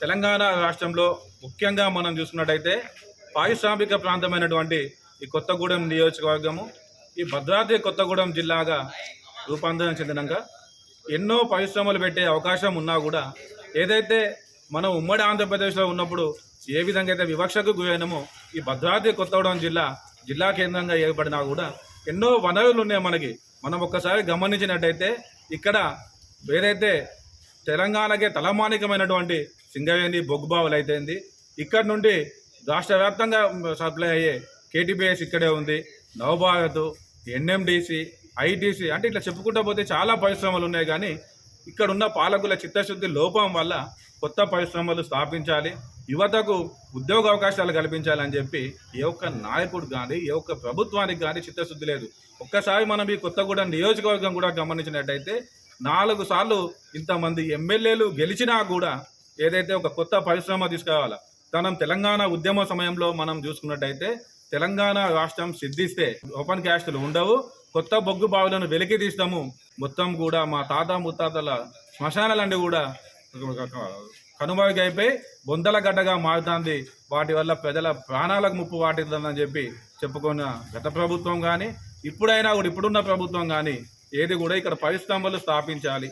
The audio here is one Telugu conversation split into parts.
తెలంగాణ రాష్ట్రంలో ముఖ్యంగా మనం చూసుకున్నట్టయితే పారిశ్రామిక ప్రాంతమైనటువంటి ఈ కొత్తగూడెం నియోజకవర్గము ఈ భద్రాద్రి కొత్తగూడెం జిల్లాగా రూపాంతరం చెందినాక ఎన్నో పరిశ్రమలు పెట్టే అవకాశం ఉన్నా కూడా ఏదైతే మనం ఉమ్మడి ఆంధ్రప్రదేశ్లో ఉన్నప్పుడు ఏ విధంగా అయితే వివక్షకు గురైనమో ఈ భద్రాద్రి కొత్తగూడెం జిల్లా జిల్లా కేంద్రంగా ఏర్పడినా కూడా ఎన్నో వనరులు ఉన్నాయి మనకి. మనం ఒక్కసారి గమనించినట్టయితే ఇక్కడ ఏదైతే తెలంగాణకే తలమానికమైనటువంటి సింగవేణి బొగ్గుబావులు అయితేంది ఇక్కడ నుండి రాష్ట్ర వ్యాప్తంగా సప్లై అయ్యే కేటీపీఎస్ ఇక్కడే ఉంది. నవభారత్ ఎన్ఎండిసి ఐటీసీ అంటే ఇట్లా చెప్పుకుంటా పోతే చాలా పరిశ్రమలు ఉన్నాయి కానీ ఇక్కడ ఉన్న పాలకుల చిత్తశుద్ధి లోపం వల్ల కొత్త పరిశ్రమలు స్థాపించాలి యువతకు ఉద్యోగ అవకాశాలు కల్పించాలని చెప్పి ఏ ఒక్క నాయకుడు కానీ ఏ ఒక్క ప్రభుత్వానికి కానీ చిత్తశుద్ధి లేదు. ఒక్కసారి మనం ఈ కొత్తగూడెం నియోజకవర్గం కూడా గమనించినట్టయితే నాలుగు సార్లు ఇంతమంది ఎమ్మెల్యేలు గెలిచినా కూడా ఏదైతే ఒక కొత్త పరిశ్రమ తీసుకురావాలా తనం తెలంగాణ ఉద్యమ సమయంలో మనం చూసుకున్నట్టయితే తెలంగాణ రాష్ట్రం సిద్ధిస్తే ఓపెన్ క్యాస్టులు ఉండవు కొత్త బొగ్గు బావులను వెలికి తీస్తాము. మొత్తం కూడా మా తాత ముత్తాతల శ్మశానాలన్నీ కూడా కనుమరుగైపోయి అయిపోయి బొందల గడ్డగా మారుతుంది. వాటి వల్ల ప్రజల ప్రాణాలకు ముప్పు వాటిల్లని చెప్పి చెప్పుకున్న గత ప్రభుత్వం కానీ ఇప్పుడైనా కూడా ఇప్పుడున్న ప్రభుత్వం కానీ ఏది కూడా ఇక్కడ పరిశ్రమలు స్థాపించాలి.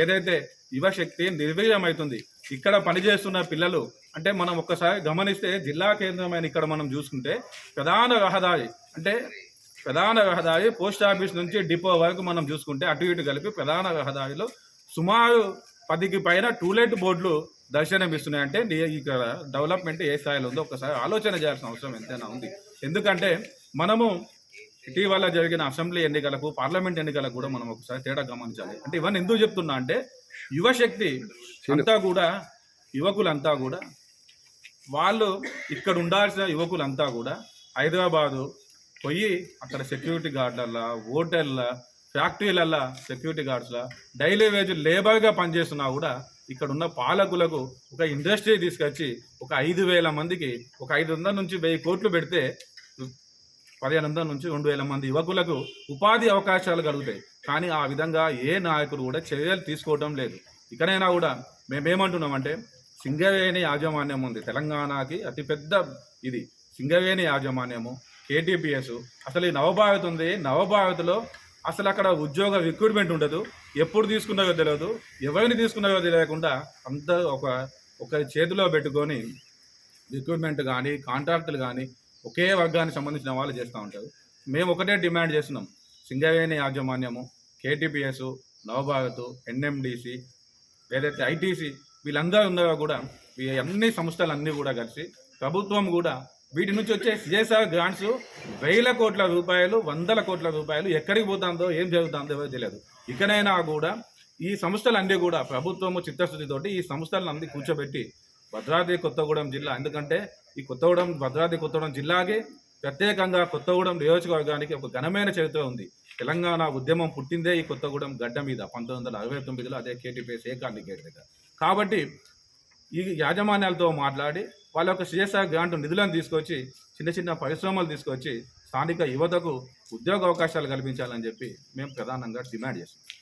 ఏదైతే యువశక్తి నిర్వీర్యమవుతుంది ఇక్కడ పనిచేస్తున్న పిల్లలు అంటే మనం ఒక్కసారి గమనిస్తే జిల్లా కేంద్రమైన ఇక్కడ మనం చూసుకుంటే ప్రధాన రహదారి అంటే ప్రధాన రహదారి పోస్ట్ ఆఫీస్ నుంచి డిపో వరకు మనం చూసుకుంటే అటు ఇటు కలిపి ప్రధాన రహదారిలో సుమారు పదికి పైన టూలెట్ బోర్డులు ఇస్తున్నాయి అంటే ఇక్కడ డెవలప్మెంట్ ఏ స్థాయిలో ఉందో ఒకసారి ఆలోచన చేయాల్సిన అవసరం ఎంతైనా ఉంది. ఎందుకంటే మనము ఇటీవల జరిగిన అసెంబ్లీ ఎన్నికలకు పార్లమెంట్ ఎన్నికలకు కూడా మనం ఒకసారి తేడా గమనించాలి. అంటే ఇవన్నీ ఎందుకు చెప్తున్నా అంటే యువశక్తి అంతా కూడా యువకులంతా కూడా వాళ్ళు ఇక్కడ ఉండాల్సిన యువకులంతా కూడా హైదరాబాదు పోయి అక్కడ సెక్యూరిటీ గార్డ్లలో హోటళ్ళ ఫ్యాక్టరీలలో సెక్యూరిటీ గార్డ్స్లా డైలీ వేజ్ లేబర్గా పనిచేస్తున్నా కూడా ఇక్కడ ఉన్న పాలకులకు ఒక ఇండస్ట్రీ తీసుకొచ్చి ఒక ఐదు వేల మందికి ఒక ఐదు వందల నుంచి వెయ్యి కోట్లు పెడితే పదిహేను వందల నుంచి రెండు వేల మంది యువకులకు ఉపాధి అవకాశాలు కలుగుతాయి. కానీ ఆ విధంగా ఏ నాయకుడు కూడా చర్యలు తీసుకోవడం లేదు. ఇకనైనా కూడా మేమేమంటున్నామంటే సింగరేణి యాజమాన్యం ఉంది. తెలంగాణకి అతిపెద్ద ఇది. సింగరేణి యాజమాన్యము కేటీపీఎస్. అసలు ఈ నవభారత్ ఉంది. నవభారత్లో అసలు అక్కడ ఉద్యోగ రిక్రూట్మెంట్ ఉండదు. ఎప్పుడు తీసుకున్నారో తెలియదు ఎవరిని తీసుకున్నారో తెలియకుండా అంత ఒక ఒక చేతిలో పెట్టుకొని రిక్రూట్మెంట్ కానీ కాంట్రాక్టులు కానీ ఒకే వర్గానికి సంబంధించిన వాళ్ళు చేస్తూ ఉంటారు. మేము ఒకటే డిమాండ్ చేస్తున్నాం. సింగరేణి యాజమాన్యము కేటీపీఎస్ నవభారత్ ఎన్ఎండిసి ఏదైతే ఐటీసీ వీళ్ళందరూ ఉన్నారో కూడా ఈ అన్ని సంస్థలు అన్నీ కూడా కలిసి ప్రభుత్వం కూడా వీటి నుంచి వచ్చే సిఎస్ఆర్ గ్రాంట్స్ వేల కోట్ల రూపాయలు వందల కోట్ల రూపాయలు ఎక్కడికి పోతుందో ఏం జరుగుతుందో ఎవరు తెలియదు. ఇకనైనా కూడా ఈ సంస్థలన్నీ కూడా ప్రభుత్వము చిత్తశుద్ధితోటి ఈ సంస్థలను కూర్చోబెట్టి భద్రాద్రి కొత్తగూడెం జిల్లా. ఎందుకంటే ఈ కొత్తగూడెం భద్రాద్రి కొత్తగూడెం జిల్లాకి ప్రత్యేకంగా కొత్తగూడెం నియోజకవర్గానికి ఒక ఘనమైన చరిత్ర ఉంది. తెలంగాణ ఉద్యమం పుట్టిందే ఈ కొత్తగూడెం గడ్డ మీద పంతొమ్మిది వందల అరవై తొమ్మిదిలో అదే కేటీపీఎస్ ఏకాండి గేట్ దగ్గర కాబట్టి ఈ యాజమాన్యాలతో మాట్లాడి వాళ్ళ యొక్క సిఎస్ఆర్ గ్రాంట్ నిధులను తీసుకొచ్చి చిన్న చిన్న పరిశ్రమలు తీసుకొచ్చి స్థానిక యువతకు ఉద్యోగ అవకాశాలు కల్పించాలని చెప్పి మేము ప్రధానంగా డిమాండ్ చేస్తున్నాం.